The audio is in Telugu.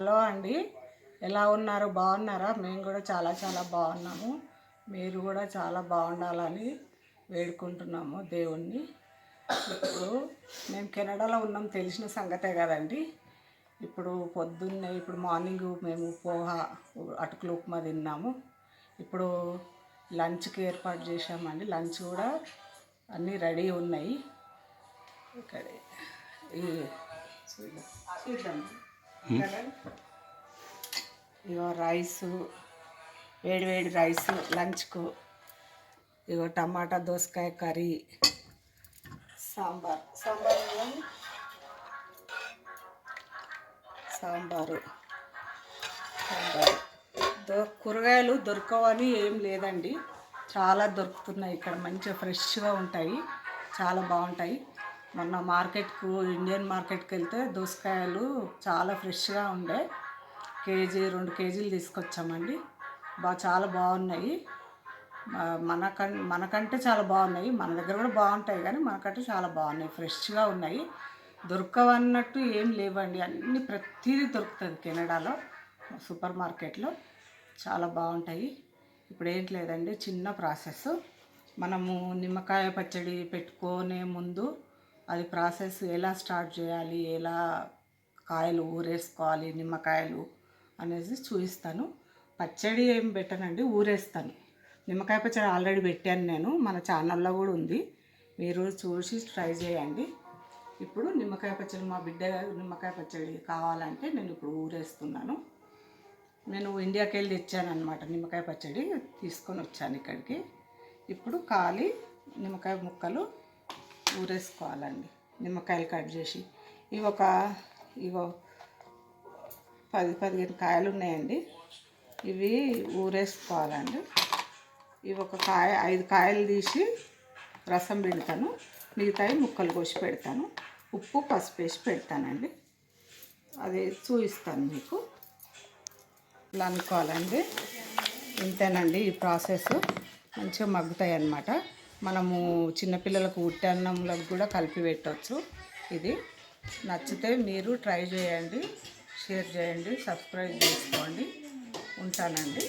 హలో అండి. ఎలా ఉన్నారు? బాగున్నారా? మేము కూడా చాలా చాలా బాగున్నాము. మీరు కూడా చాలా బాగుండాలని వేడుకుంటున్నాము దేవుణ్ణి. ఇప్పుడు మేము కెనడాలో ఉన్నాం తెలిసిన సంగతే కదండి. ఇప్పుడు పొద్దున్నే ఇప్పుడు మార్నింగ్ మేము పోహా అటుకులు ఉప్మా తిన్నాము. ఇప్పుడు లంచ్కి ఏర్పాటు చేసామండి లంచ్ కూడా అన్నీ రెడీ ఉన్నాయి. ఇక్కడ ఈ చూద్దాం చూద్దాం. ఇగో రైసు వేడి వేడి రైసు లంచ్కు ఇగో టమాటా దోసకాయ కర్రీ సాంబార్. సాంబార్ సాంబారు సాంబారు. దో కూరగాయలు దొరకవని ఏం లేదండి. చాలా దొరుకుతున్నాయి ఇక్కడ. మంచిగా ఫ్రెష్గా ఉంటాయి. చాలా బాగుంటాయి. మొన్న మార్కెట్కు ఇండియన్ మార్కెట్కి వెళ్తే దోసకాయలు చాలా ఫ్రెష్గా ఉండే. కేజీ రెండు కేజీలు తీసుకొచ్చామండి. బా చాలా బాగున్నాయి. మనకం మనకంటే చాలా బాగున్నాయి. మన దగ్గర కూడా బాగుంటాయి కానీ మనకంటే చాలా బాగున్నాయి. ఫ్రెష్గా ఉన్నాయి. దొరకవన్నట్టు ఏం లేవండి. అన్ని ప్రతిదీ దొరుకుతుంది కెనడాలో సూపర్ మార్కెట్లో. చాలా బాగుంటాయి. ఇప్పుడు ఏంటి లేదండి చిన్న ప్రాసెస్ మనము నిమ్మకాయ పచ్చడి పెట్టుకునే ముందు అది ప్రాసెస్ ఎలా స్టార్ట్ చేయాలి ఎలా కాయలు ఊరేసుకోవాలి నిమ్మకాయలు అనేసి చూపిస్తాను. పచ్చడి ఏం పెట్టనండి ఊరేస్తాను. నిమ్మకాయ పచ్చడి ఆల్రెడీ పెట్టాను నేను మన ఛానల్లో కూడా ఉంది. మీరు చూసి ట్రై చేయండి. ఇప్పుడు నిమ్మకాయ పచ్చడి మా బిడ్డ నిమ్మకాయ పచ్చడి కావాలంటే నేను ఇప్పుడు ఊరేస్తున్నాను. నేను ఇండియాకి వెళ్ళి తెచ్చాను అనమాట నిమ్మకాయ పచ్చడి తీసుకొని వచ్చాను ఇక్కడికి. ఇప్పుడు కాలి నిమ్మకాయ ముక్కలు ఊరేసుకోవాలండి. నిమ్మకాయలు కట్ చేసి. ఇవి ఒక ఇగో పది పదిహేను కాయలు ఉన్నాయండి. ఇవి ఊరేసుకోవాలండి. ఇవి ఒక కాయ ఐదు కాయలు తీసి రసం పెడతాను. మిగతాయి ముక్కలు కోసి పెడతాను. ఉప్పు పసుపు వేసి పెడతానండి. అది చూపిస్తాను మీకు. ఇలా అనుకోవాలండి. ఇంతేనండి ఈ ప్రాసెస్. మంచిగా మగ్గుతాయి అన్నమాట మనము చిన్నపిల్లలకు ఉట్టన్నంలోకి కూడా కలిపి పెట్టవచ్చు ఇది నచ్చితే మీరు ట్రై చేయండి షేర్ చేయండి సబ్స్క్రైబ్ చేసుకోండి. ఉంటానండి.